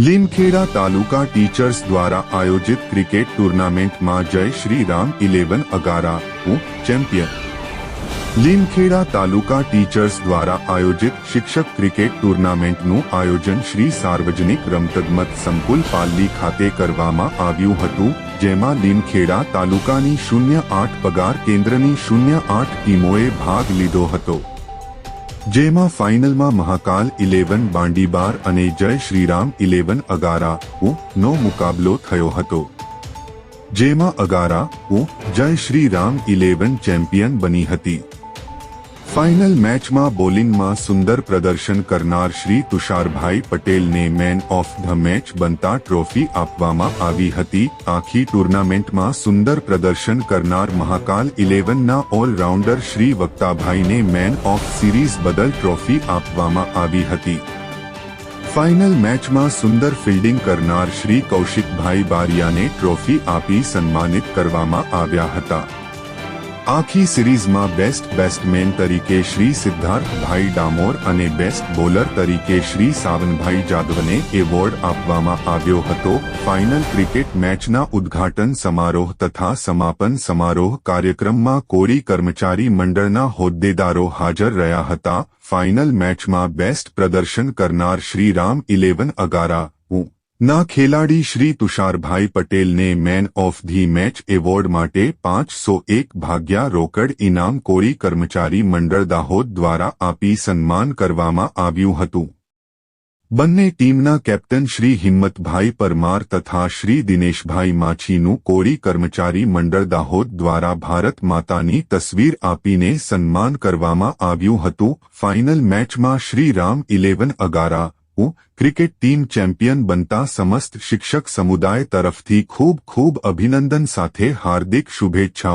Limkheda taluka teachers દ્વારા આયોજિત cricket ટુર્નામેન્ટમાં Jay Shri Ram eleven Agara champion Limkheda taluka teachers દ્વારા આયોજિત શિક્ષક ક્રિકેટ ટુર્નામેન્ટનું આયોજન શ્રી સાર્વજનિક રમતગમત સંકુલ પાલ્લી ખાતે કરવામાં આવ્યું હતું જેમાં લીમખેડા તાલુકાની શૂન્ય આઠ પગાર કેન્દ્રની શૂન્ય આઠ ટીમોએ ભાગ લીધો હતો જેમાં ફાઇનલમાં મહાકાલ ઇલેવન બાંડીબાર અને જય શ્રીરામ ઇલેવન અગારા ઉ નો મુકાબલો થયો હતો જેમાં અગારા ઉ જય શ્રીરામ ઇલેવન ચેમ્પિયન બની હતી फाइनल मैच માં બોલિંગ માં સુંદર પ્રદર્શન કરનાર શ્રી તુષારભાઈ પટેલ ને મેન ઓફ ધ મેચ બનતા ટ્રોફી આપવા માં આવી હતી આખી ટૂર્નામેન્ટ માં સુંદર પ્રદર્શન કરનાર મહાકાલ 11 ના ઓલરાઉન્ડર શ્રી વિકતાભાઈ ને મેન ઓફ સિરીઝ બદલ ટ્રોફી આપવા માં આવી હતી ફાઈનલ મેચ માં સુંદર ફિલ્ડિંગ કરનાર શ્રી કૌશિકભાઈ બારિયા ને ટ્રોફી આપી સન્માનિત કરવામાં આવ્યા હતા આખી સિરીઝમાં બેસ્ટ બેટ્સમેન તરીકે શ્રી સિદ્ધાર્થભાઈ ડામોર અને બેસ્ટ બોલર તરીકે શ્રી સાવનભાઈ જાદવને એવોર્ડ આપવામાં આવ્યો હતો ફાઇનલ ક્રિકેટ મેચના ઉદ્ઘાટન સમારોહ તથા સમાપન સમારોહ કાર્યક્રમમાં કોરી કર્મચારી મંડળના હોદ્દેદારો હાજર રહ્યા હતા ફાઇનલ મેચમાં બેસ્ટ પ્રદર્શન કરનાર શ્રીરામ ઇલેવન અગારા ના ખેલાડી શ્રી તુષારભાઈ પટેલને man of the match award માટે 501 ભાગ્યા રોકડ ઇનામ કોળી કર્મચારી મંડળ દાહોદ દ્વારા આપી સન્માન કરવામાં આવ્યું હતું બંને ટીમના કેપ્ટન શ્રી હિંમતભાઈ પરમાર તથા શ્રી દિનેશભાઈ માચીનું કોળી કર્મચારી મંડળ દાહોદ દ્વારા ભારત માતાની તસવીર આપીને સન્માન કરવામાં આવ્યું હતું ફાઈનલ મેચમાં Shri Ram 11 Agara cricket team champion बनता समस्त शिक्षक समुदाय तरफ थी खूब खूब अभिनंदन साथे हार्दिक शुभेच्छा